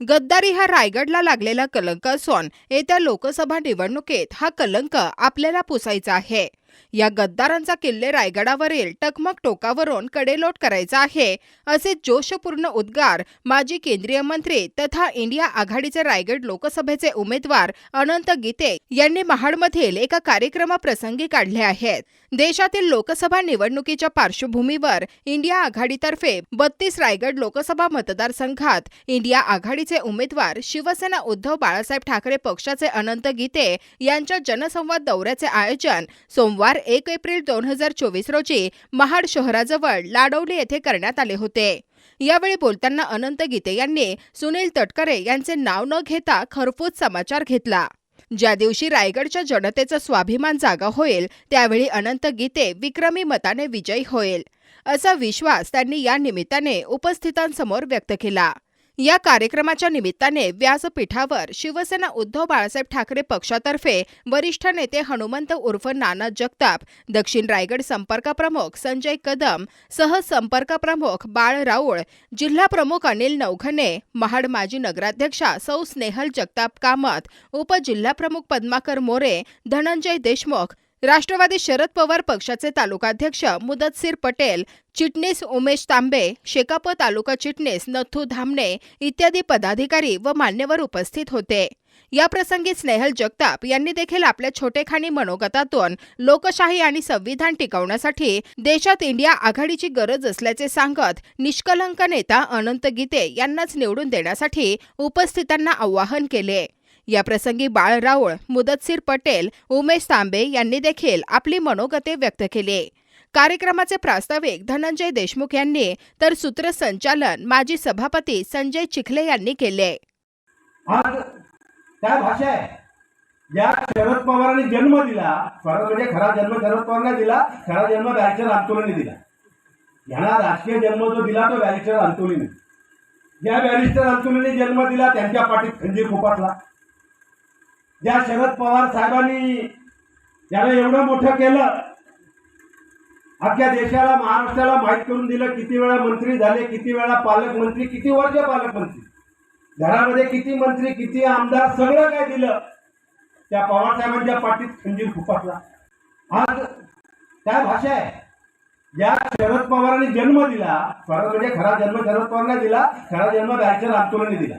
गद्दारी हा रायगडला लागलेला कलंक असून येत्या लोकसभा निवडणुकीत हा कलंक आपल्याला पुसायचा आहे. या गद्दारांचा किल्ले रायगडावरील टकमक टोकावरून कडेलोट करायचा आहे असे जोशपूर्ण उद्गार माजी केंद्रीय मंत्री तथा इंडिया आघाडीचे रायगड लोकसभेचे उमेदवार अनंत गीते यांनी महाडमधील एका कार्यक्रमाप्रसंगी काढले आहेत. देशातील लोकसभा निवडणुकीच्या पार्श्वभूमीवर इंडिया आघाडीतर्फे बत्तीस रायगड लोकसभा मतदारसंघात इंडिया आघाडीचे उमेदवार शिवसेना उद्धव बाळासाहेब ठाकरे पक्षाचे अनंत गीते यांच्या जनसंवाद दौऱ्याचे आयोजन सोमवार एक एप्रिल दोन हजार चोवीस रोजी महाड शहराजवळ लाडवली येथे करण्यात आले होते. यावेळी बोलताना अनंत गीते यांनी सुनील तटकरे यांचे नाव न घेता खरपूस समाचार घेतला. ज्या दिवशी रायगडच्या जनतेचा स्वाभिमान जागा होईल त्यावेळी अनंत गीते विक्रमी मताने विजयी होईल. असा विश्वास त्यांनी या निमित्ताने उपस्थितांसमोर व्यक्त केला. या कार्यक्रमाच्या निमित्ताने व्यासपीठावर शिवसेना उद्धव बाळासाहेब ठाकरे पक्षातर्फे वरिष्ठ नेते हनुमंत उर्फ नाना जगताप दक्षिण रायगड संपर्क प्रमुख संजय कदम सहसंपर्क प्रमुख बाळ राऊळ जिल्हा प्रमुख अनिल नवघने महाड माजी नगराध्यक्षा सौ स्नेहल जगताप कामत उपजिल्हाप्रमुख पद्माकर मोरे धनंजय देशमुख राष्ट्रवादी शरद पवार पक्षाचे तालुकाध्यक्ष मुदतसिर पटेल चिटणीस उमेश तांबे शेकाप तालुका चिटणीस नथू धामणे इत्यादी पदाधिकारी व मान्यवर उपस्थित होते. या प्रसंगी स्नेहल जगताप यांनी देखील आपल्या छोटेखानी मनोगतातून लोकशाही आणि संविधान टिकवण्यासाठी देशात इंडिया आघाडीची गरज असल्याचे सांगत निष्कलंक नेता अनंत गीते यांनाच निवडून देण्यासाठी उपस्थितांना आवाहन केले. याप्रसंगी बाळ राऊळ मुदतसीर पटेल उमेश तांबे यांनी देखील आपली मनोगते व्यक्त केली. कार्यक्रमाचे प्रास्ताविक धनंजय देशमुख यांनी तर सूत्रसंचालन माजी सभापती संजय चिखले यांनी केले. आज काय भाषा आहे या शरद पवारांनी जन्म दिला. खरं म्हणजे खरा जन्म शरद पवारांना दिला खरा जन्म बॅरिस्टर अंतोलीने दिला. यांना राजकीय जन्म जो दिला तो बॅरिस्टर अंतोलीने ज्या बॅरिस्टर अंतोलीने जन्म दिला त्यांच्या पाठीत खंजीर खुपातला ज्या शरद पवार साहेबांनी ज्याला एवढं मोठं केलं अख्ख्या देशाला महाराष्ट्राला माहीत करून दिलं किती वेळा मंत्री झाले किती वेळा पालकमंत्री किती वर्ष पालकमंत्री घरामध्ये किती मंत्री किती आमदार सगळं काय दिलं त्या पवार साहेबांच्या पाठीत खंजीर खुपातला आज काय भाषा आहे? ज्या शरद पवारांनी जन्म दिला खरं म्हणजे खरा जन्म शरद पवारांना दिला खरा जन्म बॅचर आंदोलनने दिला.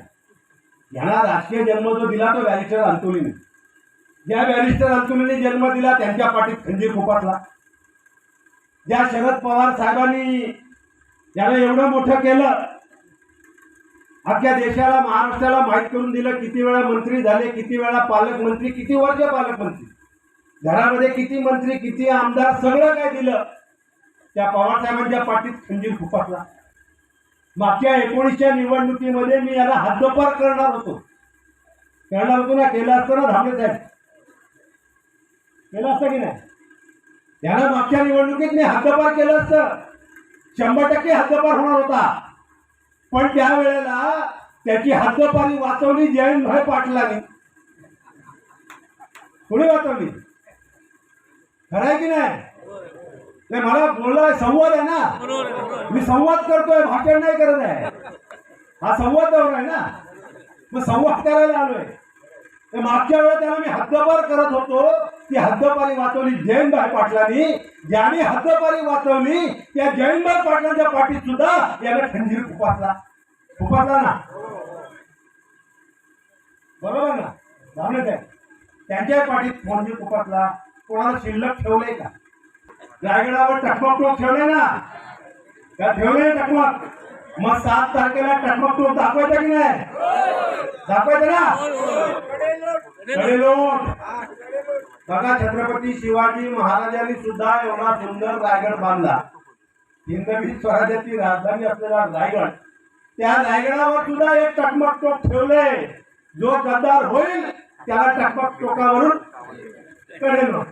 यांना राजकीय जन्म जो दिला तो बॅरिस्टर अंतोलीने ज्या बॅरिस्टर अंतुलीने जन्म दिला त्यांच्या पाठीत खंजीर फोपाटला ज्या शरद पवार साहेबांनी त्याला एवढं मोठं केलं अख्ख्या देशाला महाराष्ट्राला माहीत करून दिलं किती वेळा मंत्री झाले किती वेळा पालकमंत्री किती वर्ष पालकमंत्री. घरामध्ये किती मंत्री किती आमदार सगळं काय दिलं त्या पवारसाहेबांच्या पाठीत खंजीर खुपातला मागच्या एकोणीसच्या निवडणुकीमध्ये मी याला हद्दपार करणार होतो. करणार होतो ना केला असतो ना धामले साहेब? केलं असतं की नाही? त्याला मागच्या निवडणुकीत मी हद्दपार केलं असतं. शंभर टक्के हद्दपार होणार होता. पण त्यावेळेला त्याची हद्दपारी वाचवली जयंत भाई पाटलाने. कोणी वाचवली? खरं आहे की नाही? नाही मला बोलला संवाद आहे ना. मी संवाद करतोय भाषण नाही करत आहे. हा संवाद दौर आहे ना. मग संवाद करायला आलोय. तर मागच्या वेळेला त्याला मी हद्दपार करत होतो ती हद्दपारी वाचवली जयंतभाई पाटलांनी. ज्याने हद्दपारी वाचवली त्या जयंतभाई पाटलांच्या पाठीत सुद्धा याला खंजीर खुपासला. खुपासला ना. बरोबर ना? झालं त्यांच्या पाठीत खंजीर खुपासला. कोणाला शिल्लक ठेवलंय का? रायगडावर टकमक टोक ठेवले ना? त्या ठेवले टकमक? मग सात तारखेला टकमक टोक दाखवायचं की नाही? दाखवायचं ना? कडेलोट. बघा छत्रपती शिवाजी महाराजांनी सुद्धा एवढा सुंदर रायगड बांधला. हिंदवी स्वराज्याची राजधानी असलेला रायगड. त्या रायगडावर सुद्धा एक टकमक टोक ठेवले. जो गद्दार होईल त्याला टकमक टोकावरून कडेलोट.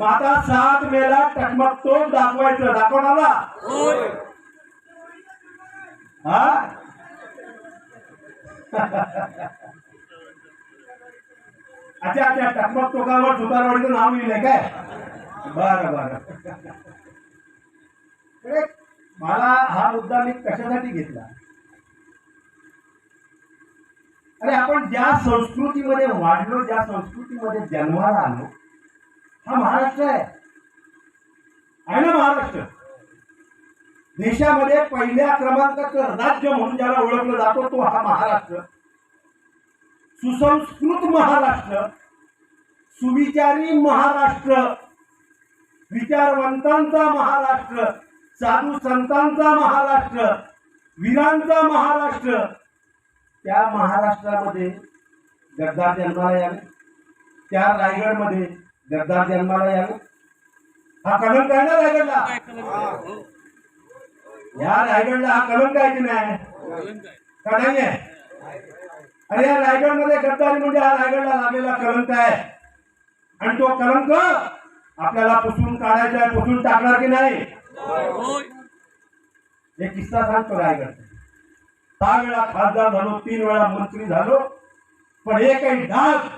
मग आता सात मेला टकमक टोक दाखवायचं. दाखवणारा हा? अच्छा अच्छा टकमक टोकावर सुतारवाडीचं नाव लिहिलंय काय? बरं बरं. अरे, मला हा मुद्दा मी कशासाठी घेतला? अरे आपण ज्या संस्कृतीमध्ये वाढलो ज्या संस्कृतीमध्ये जन्माला आलो हा महाराष्ट्र आहे. आहे ना महाराष्ट्र? देशामध्ये पहिल्या क्रमांकाचं राज्य म्हणून ज्याला ओळखलं जातो तो हा महाराष्ट्र. सुसंस्कृत महाराष्ट्र. सुविचारी महाराष्ट्र. विचारवंतांचा महाराष्ट्र. साधू संतांचा महाराष्ट्र. वीरांचा महाराष्ट्र. त्या महाराष्ट्रामध्ये गद्दार जन्माला यावे. त्या रायगडमध्ये गद्दार जन्माला यावे हा कलंक आहे ना रायगडला? या रायगडला हा कलंक आहे की नाही? का नाही आहे. अरे या रायगडमध्ये गद्दारी म्हणजे हा रायगडला लागलेला कलंक आहे आणि तो कलंक आपल्याला पुसून काढायचा आहे पुसून टाकणार की नाही? एक किस्सा सांगतो रायगड. सहा वेळा खासदार झालो तीन वेळा मंत्री झालो पण एकही डाग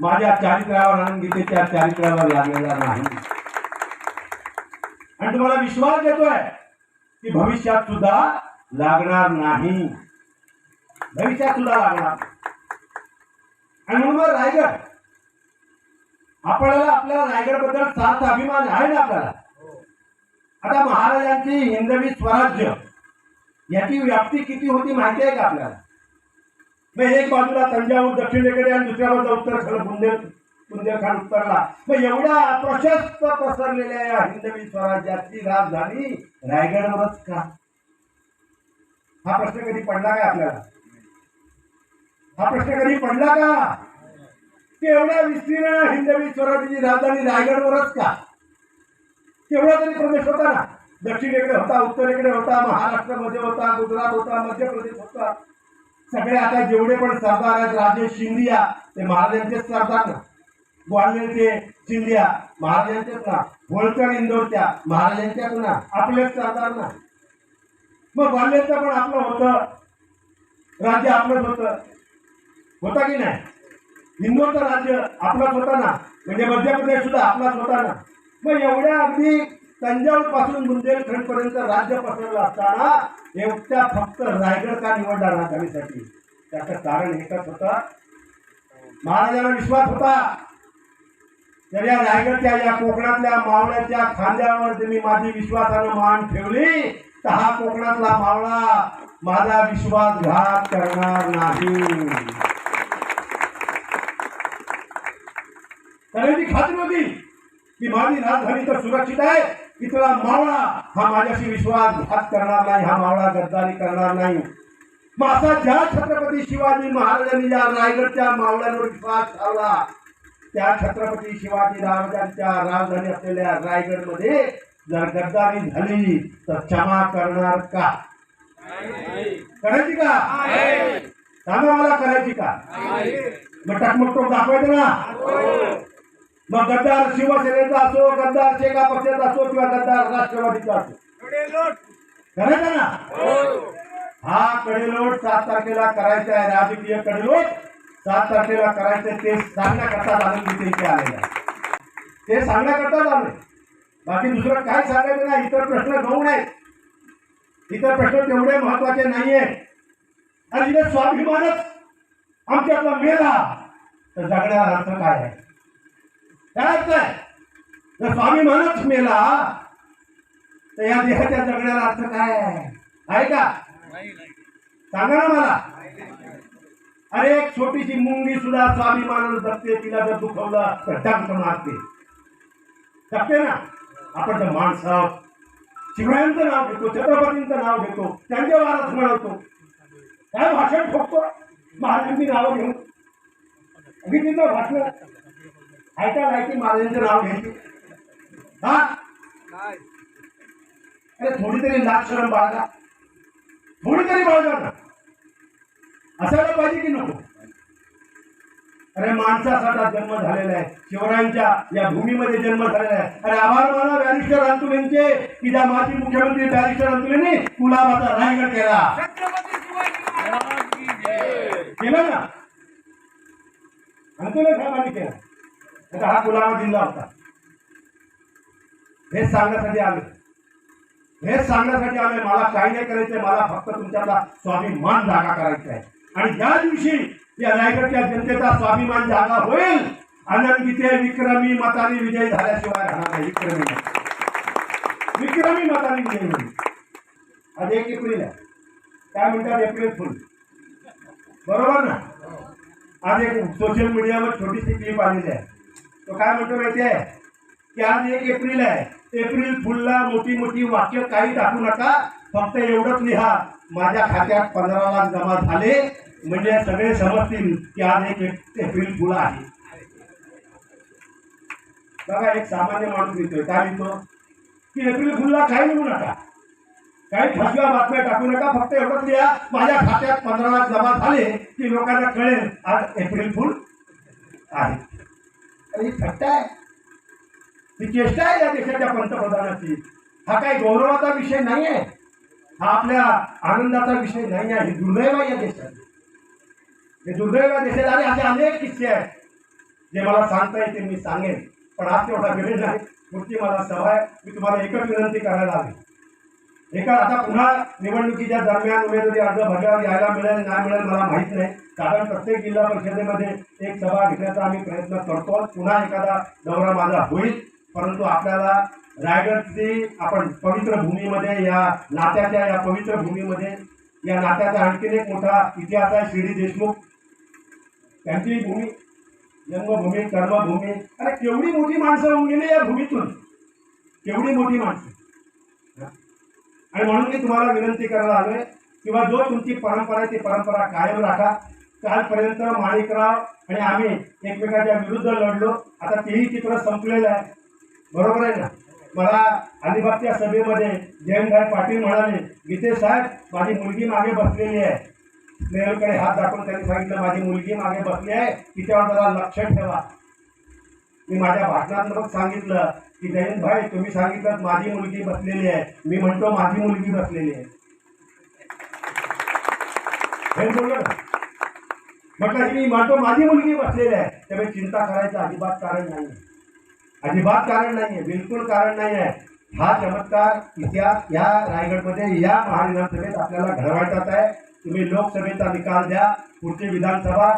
माझ्या चारित्र्यावर गीतेच्या चारित्र्यावर लागलेला नाही. आणि तुम्हाला विश्वास देतोय की भविष्यात सुद्धा लागणार नाही. भविष्यात सुद्धा लागणार. आणि म्हणून मग रायगड आपल्याला आपल्या रायगडबद्दल सात अभिमान आहे ना आपल्याला? आता महाराजांची हिंदवी स्वराज्य याची व्याप्ती किती होती माहिती आहे का आपल्याला? मग एक बाजूला तंजावूर दक्षिणेकडे आणि दुसऱ्या बाजूला उत्तरेकडे बुंदेल बुंदेलखंड उत्तरला. मग एवढ्या प्रशस्त पसरलेल्या या हिंदवी स्वराज्याची राजधानी रायगडवरच का? हा प्रश्न कधी पडला काय आपल्याला? हा प्रश्न कधी पडला का? की एवढ्या विस्तीर्ण हिंदवी स्वराज्याची राजधानी रायगडवरच का? तेवढा तरी प्रदेश होता ना? दक्षिणेकडे होता उत्तरेकडे होता महाराष्ट्रामध्ये होता गुजरात होता मध्य प्रदेश होता. सगळे आता जेवढे पण सरदार आहेत राजे शिंदिया ते महाराजांचेच सरदार ना. ग्वाल्हेरचे शिंदिया महाराजांचेच ना. होळकर इंदोरच्या महाराजांच्याच ना. आपलेच सरदार ना. मग ग्वाल्हेरचं पण आपलं होतं. राज्य आपलंच होतं. होता की नाही? इंदोरचं राज्य आपलंच होतं ना. म्हणजे मध्य प्रदेश सुद्धा आपलाच होता ना. मग एवढ्या अगदी तंजावरपासून बुंदेलखंडपर्यंत राज्य पसरलं असताना एकट्या फक्त रायगड का निवडला राजधानीसाठी त्याचं कारण एकच होतं. महाराजांना विश्वास होता. तर या रायगडच्या या कोकणातल्या मावळ्याच्या खांद्यावर मी माझी विश्वासानं मान ठेवली तर हा कोकणातला मावळा माझा विश्वासघात करणार नाही. त्याची खात्री होती की माझी राजधानी तर सुरक्षित आहे. इथला मावळा हा माझ्याशी विश्वासघात करणार नाही हा मावळा गद्दारी करणार नाही. मग असा ज्या छत्रपती शिवाजी महाराजांनी या रायगडच्या मावळ्यांवर विश्वास ठेवला त्या छत्रपती शिवाजी महाराजांच्या राजधानी असलेल्या रायगडमध्ये जर गद्दारी झाली तर क्षमा करणार का? करायची का? सांगा मला करायची का? मग टकमक टोक दाखवायचं ना? मग गद्दार शिवसेनेचा असो गद्दार शेका पक्षाचा असो किंवा गद्दार राष्ट्रवादीचा असो. करायचा ना? हा. कडेलोट सात तारखेला करायचा आहे राजकीय कडेलोट. सात तारखेला करायचं ते सांगण्याकरता झालं तिथे इथे आलेलं आहे. ते सांगण्याकरता झालं बाकी दुसरं काय सांगायचं नाही इतर प्रश्न गौण आहेत इतर प्रश्न तेवढे महत्त्वाचे नाहीये. आणि इथे स्वाभिमानच आमच्यातला मेला. तर जगण्याचा अर्थ काय आहे? काय? जर स्वामी जर मेला तर या देहाच्या जगण्याला अर्थ काय आहे? आहे का? सांगा ना मला. अरे एक छोटीशी मुंगी सुद्धा स्वाभिमानानं जगते तिला जर दुखवलं तर डंक मारते. जगते ना? आपण तर माणसं शिवरायांचं नाव घेतो छत्रपतींचं नाव घेतो त्यांच्या वारस मिळवतो काय भाषण ठोकतो? महाराजांची नावं घेऊन. अगदी तिथं भाषण. ऐका ऐकी महाराजांचं नाव घ्यायचे हा अरे थोडी तरी शरम बाळगा. थोडी तरी बाळगा ना असायला पाहिजे की नको? अरे माणसासाठा जन्म झालेला आहे. शिवरायांच्या या भूमीमध्ये जन्म झालेला आहे. अरे आभार माना बॅरिस्टर अंतुलेंचे की ज्या माजी मुख्यमंत्री बॅरिस्टर अंतुलेंनी कुलाबाचा रायगड केला. केलं ना? अंतुले साहेबांनी केला आता हा कुलाबा दिला होता. हे सांगण्यासाठी आले. हे सांगण्यासाठी आले. मला काही नाही करायचंय. मला फक्त तुमच्याला स्वाभिमान जागा करायचा आहे. आणि ज्या दिवशी या रायगडच्या जनतेचा स्वाभिमान जागा होईल आनंद विक्रमी मताने विजय झाल्याशिवाय राहणार नाही. विक्रमी विक्रमी मताने विजय होईल. आज एक एप्रिल आहे. काय म्हणतात एप्रिल फुल? बरोबर ना? आज एक सोशल मीडियावर छोटीशी क्लिप आलेली आहे. तो काय म्हणतो माहिती आहे की आज एक एप्रिल आहे. एप्रिल फुलला मोठी मोठी वाक्य काही टाकू नका. फक्त एवढंच लिहा. माझ्या खात्यात पंधरा लाख जमा झाले. म्हणजे सगळे समजतील की आज एक एप्रिल फुल आहे. बघा एक सामान्य माणूस लिहितोय काय लिहितो की एप्रिल फुलला काही लिहू नका. काही फसव्या बातम्या टाकू नका. फक्त एवढंच लिहा. माझ्या खात्यात पंधरा लाख जमा झाले की लोकांना कळेल आज एप्रिल फुल आहे. ही थट्टा आहे. ही चेष्टा आहे या देशाच्या पंतप्रधानाची. हा काही गौरवाचा विषय नाही आहे हा आपल्या आनंदाचा विषय नाही आहे ही दुर्दैव आहे या देशात हे दुर्दैव या देशात आले असे अनेक किस्से आहेत. जे मला सांगता येतील मी सांगेन. पण आज तेवढा वेळ नाही. पुढची मला सभा आहे. मी तुम्हाला एकच विनंती करायला आली एका आता पुन्हा निवडणुकीच्या दरम्यान उमेदवारी अर्ज भरल्यावर यायला मिळेल नाही मिळेल मला माहीत नाही. कारण प्रत्येक जिल्हा परिषदेमध्ये एक सभा घेण्याचा आम्ही प्रयत्न करतो पुन्हा एखादा दौरा माझा होईल. परंतु आपल्याला रायगडची आपण पवित्र भूमीमध्ये या नात्याच्या या पवित्र भूमीमध्ये या नात्याचा आणखीन एक मोठा इतिहास आहे श्री देशमुख. त्यांची भूमी जन्मभूमी कर्मभूमी अरे केवढी मोठी माणसं होऊन गेली या भूमीतून. केवढी मोठी माणसं. आणि म्हणून मी तुम्हाला विनंती करायला आलोय किंवा जो तुमची परंपरा आहे ती परंपरा कायम राखा. कालपर्यंत माणिकराव आणि आम्ही एकमेकाच्या विरुद्ध लढलो. आता तेही चित्र संपलेलं आहे. बरोबर आहे ना? मला अलिबागच्या सभेमध्ये जयंतभाई पाटील म्हणाले गीतेश साहेब माझी मुलगी मागे बसलेली आहे. स्नेहलकडे हात दाखवून त्यांनी सांगितलं माझी मुलगी मागे बसली आहे. तिच्यावर जरा लक्ष ठेवा. मी माझ्या भाषणात मग सांगितलं की जयंत भाई तुम्ही सांगितलं माझी मुलगी बसलेली आहे. मी म्हणतो माझी मुलगी बसलेली आहे. हे ना? म्हटलं मी म्हणतो माझी मुलगी बसलेली आहे. त्यामुळे चिंता करायचं अजिबात कारण नाही अजिबात कारण नाही आहे बिलकुल कारण नाही आहे हा चमत्कार इतिहास या रायगडमध्ये या महाविधानसभेत आपल्याला घडवायचाच आहे. तुम्ही लोकसभेचा निकाल द्या पुढची विधानसभा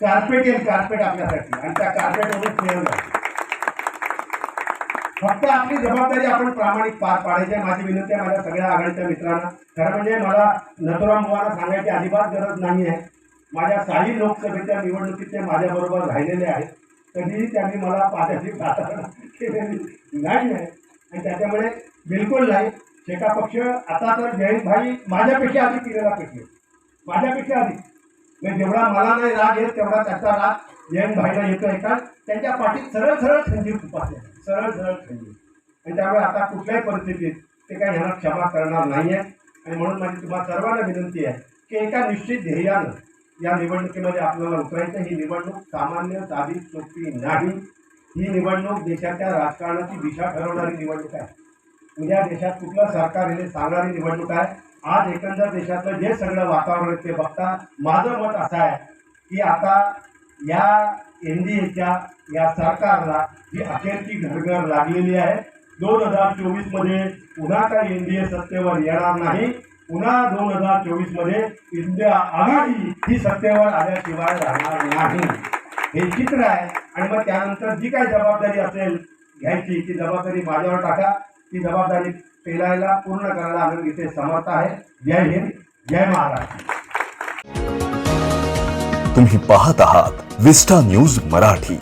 कार्पेट येईल कार्पेट आपल्यासाठी. आणि त्या कार्पेटमध्ये मिळवणार फक्त आपली जबाबदारी आपण प्रामाणिक पार पाडायची आहे. माझी विनंती आहे माझ्या सगळ्या आघाडीच्या मित्रांना. खरं म्हणजे मला नथुराम बुवांना सांगायची अजिबात गरज नाही आहे माझ्या काही लोकसभेच्या निवडणुकीत ते माझ्याबरोबर राहिलेले आहेत. कधीही त्यांनी मला पाण्याची प्रार्थना केलेली नाही आहे. आणि त्याच्यामुळे बिलकुल नाही. शेका पक्ष आता तर जयंतभाई माझ्यापेक्षा आधी केलेला पक्ष माझ्यापेक्षा आधी म्हणजे जेवढा मला नाही राग येत तेवढा त्याचा राग जयंत भाईला येतो कारण त्यांच्या पाठीत सरळ सरळ खंजीर खुपासले सरळ सरळ खंजीर. आणि त्यामुळे आता कुठल्याही परिस्थितीत ते काही ह्यांना क्षमा करणार नाही आहे आणि म्हणून माझी तुम्हाला सर्वांना विनंती आहे की एका निश्चित ध्येयानं या निवडणुकीमध्ये आपल्याला उतरायचं ही निवडणूक सामान्य साधी सोपी नाही. ही निवडणूक देशाच्या राजकारणाची दिशा ठरवणारी निवडणूक आहे. उद्या देशात कुठलं सरकार येईल सांगणारी निवडणूक आहे. आज एकंदर देशातलं जे सगळं वातावरण आहे ते बघता माझं मत असं आहे की आता या एन डी एच्या या सरकारला जी अखेरची घरघर लागलेली आहे दोन हजार चोवीसमध्ये पुन्हा काही एन डी ए सत्तेवर येणार नाही. पुन्हा दोन हजार चोवीसमध्ये इंडिया आघाडी ही सत्तेवर आल्याशिवाय राहणार नाही. हे चित्र आहे. आणि मग त्यानंतर जी काही जबाबदारी असेल घ्यायची ती जबाबदारी माझ्यावर टाका. ती जबाबदारी पेलायला पूर्ण करायला आनंद इथे समर्थ आहे. जय हिंद जय महाराष्ट्र. तुम्ही पाहत आहात विस्टा न्यूज मराठी.